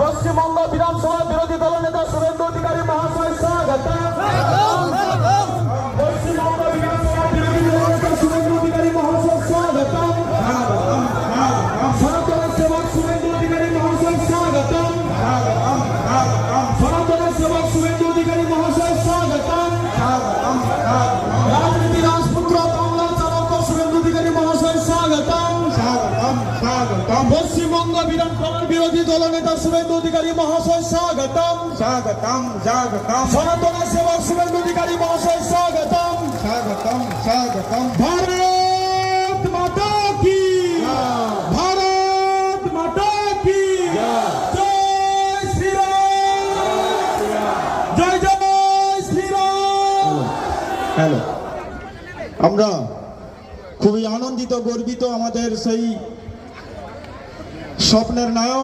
পশ্চিমবঙ্গ বিধানসভা বিরোধী দল নেতা সুরেশ পশ্চিমবঙ্গ বিধানসভা বিরোধী দল নেতা শুভেন্দু অধিকারী মহাশয় স্বাগতম। স্বাগতম স্বাগতম। সনাতন সেবক শুভেন্দু অধিকারী মহাশয় স্বাগতম। স্বাগতম স্বাগতম। ভারত মাতা কি? ভারত মাতা কি? জয় শ্রীরাম। জয় জয় শ্রীরাম। হ্যালো। আমরা খুবই আনন্দিত গর্বিত আমাদের সেই স্বপ্নের নায়ক